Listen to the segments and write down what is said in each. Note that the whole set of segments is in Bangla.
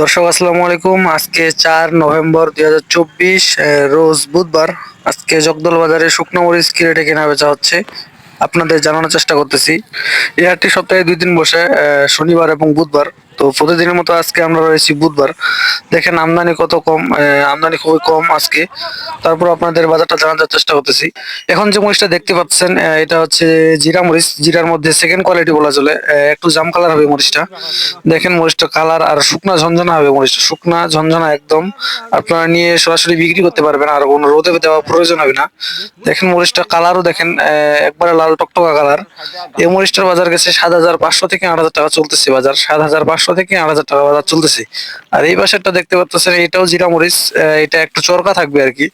দর্শক, আসসালামু আলাইকুম। আজকে চার নভেম্বর দুই হাজার চব্বিশ রোজ বুধবার আজকে জগদল বাজারে শুকনো মরিচ কিরেটে কেনা বেচা হচ্ছে। আপনাদের জানানোর চেষ্টা করতেছি। এই হাটটি সপ্তাহে দুই দিন বসে শনিবার এবং বুধবার। তো প্রতিদিনের মতো আজকে আমরা রয়েছি বুধবার। দেখেন আমদানি কত কম আমদানি খুবই কম আজকে। তারপর আপনাদের বাজারটা জানার চেষ্টা করতেছি। এখন যে মরিচটা দেখতে পাচ্ছেন এটা হচ্ছে জিরা মরিচ। জিরার মধ্যে সেকেন্ড কোয়ালিটি বলা চলে। একটু জাম কালার হবে মরিচটা। দেখেন মরিচটা কালার আর শুকনা ঝঞ্ঝনা হবে মরিচটা। শুকনা ঝঞ্ঝনা একদম। আপনারা নিয়ে সরাসরি বিক্রি করতে পারবেন আর কোনো রোদে দেওয়া প্রয়োজন হবে না। দেখেন মরিচটা কালারও দেখেন একবারে লাল টকটকা কালার এই মরিচটার বাজার গেছে সাত হাজার পাঁচশো থেকে আট হাজার টাকা চলতেছে বাজার। সাত হাজার পাঁচশো থেকে আট হাজার টাকা বাজার চলতেছে। আর এই পাশেরটা দেখতে পাচ্ছেন এটাও জিরা মরিচ এটা একটু চরকা থাকবে আর কি।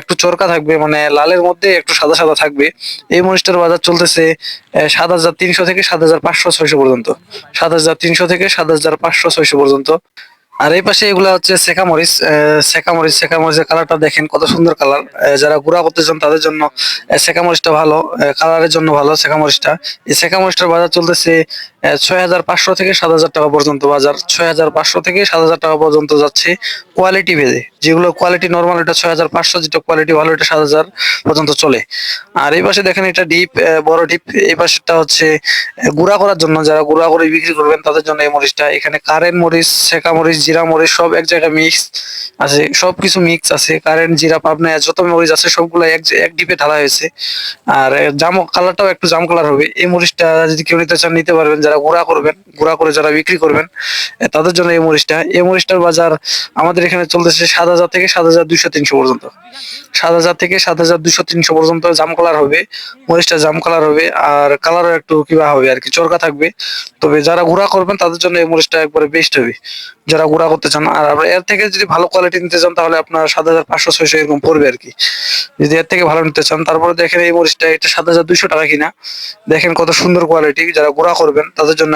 একটু চরকা থাকবে মানে লালের মধ্যে একটু সাদা সাদা থাকবে। এই মরিচটার বাজার চলতেছে সাত হাজার তিনশো থেকে সাত হাজার পাঁচশো ছয়শো পর্যন্ত। সাত হাজার তিনশো থেকে সাত হাজার পাঁচশো ছয়শো পর্যন্ত। আর এই পাশে এগুলা হচ্ছে সেকা মরিচ সেকা মরিচ সেকা মরিচের কালারটা দেখেন কত সুন্দর কালার। যারা গুড়া করতে চান তাদের জন্য শেখামরিচটা ভালো কালারের জন্য ভালো সেকা মরিচটা। এই সেকা মরিচটার বাজার চলতেছে ছয় হাজার পাঁচশো থেকে সাত হাজার টাকা পর্যন্ত। বাজার ছয় হাজার পাঁচশো থেকে সাত হাজার টাকা পর্যন্ত যাচ্ছে কোয়ালিটি ভেদে। যেগুলো কোয়ালিটি নর্মাল এটা ছয় হাজার পাঁচশো যেটা কোয়ালিটি ভালো, এটা সাত হাজার পর্যন্ত চলে। আর এই পাশে দেখেন এটা ডিপ বড় ডিপ এই পাশেরটা হচ্ছে গুঁড়া করার জন্য যারা গুঁড়া করে বিক্রি করবেন, তাদের জন্য এই মরিচটা। এখানে কারেন্ট মরিচ, সেকা মরিচ, জিরা মরিচ, সব এক জায়গায় মিক্স আছে, সবকিছু মিক্স আছে। কারেন্ট জিরা, পাবনা, যত মরিচ আছে সবগুলো এক এক ডিপে ঢালা হয়েছে। আর জাম কালারটাও একটু জাম কালার হবে। এই মরিচটা যদি কেউ নিতে চান, নিতে পারবেন। যারা গুঁড়া করবেন, গুঁড়া করে যারা বিক্রি করবেন তাদের জন্য এই মরিচটা। এই মরিচটার বাজার আমাদের এখানে চলতেছে সাত হাজার থেকে সাত হাজার দুইশো তিনশো পর্যন্ত। সাত হাজার থেকে সাত হাজার দুশো তিনশো পর্যন্ত জাম কালার হবে, মরিচটা জাম কালার হবে, আর কালারও একটু কিবা হবে, আর কি চরকা থাকবে। তবে যারা গুঁড়া করবেন, তাদের জন্য এই মরিচটা একবারে বেস্ট হবে। যারা গুঁড়া করতে চান, আর আপনার এর থেকে যদি ভালো কোয়ালিটি নিতে চান, তাহলে আপনার সাত হাজার পাঁচশো, ছয়শো এরকম পড়বে আর কি। যদি এর থেকে ভালো নিতে চান, তারপরে দেখেন এই মরিচটা, এটা সাত হাজার দুইশো টাকা কিনা। দেখেন কত সুন্দর কোয়ালিটি যারা গুঁড়া করবেন, তাদের জন্য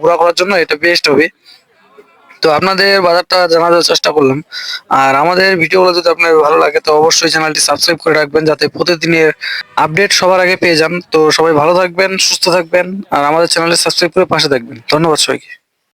গুঁড়া করার জন্য এটা বেস্ট হবে। তো আপনাদের বাজারটা জানার চেষ্টা করলাম। আর আমাদের ভিডিওগুলো যদি আপনার ভালো লাগে, তো অবশ্যই চ্যানেলটি সাবস্ক্রাইব করে রাখবেন যাতে প্রতিদিনের আপডেট সবার আগে পেয়ে যান। তো সবাই ভালো থাকবেন, সুস্থ থাকবেন, আর আমাদের চ্যানেলটি সাবস্ক্রাইব করে পাশে থাকবেন। ধন্যবাদ সবাইকে।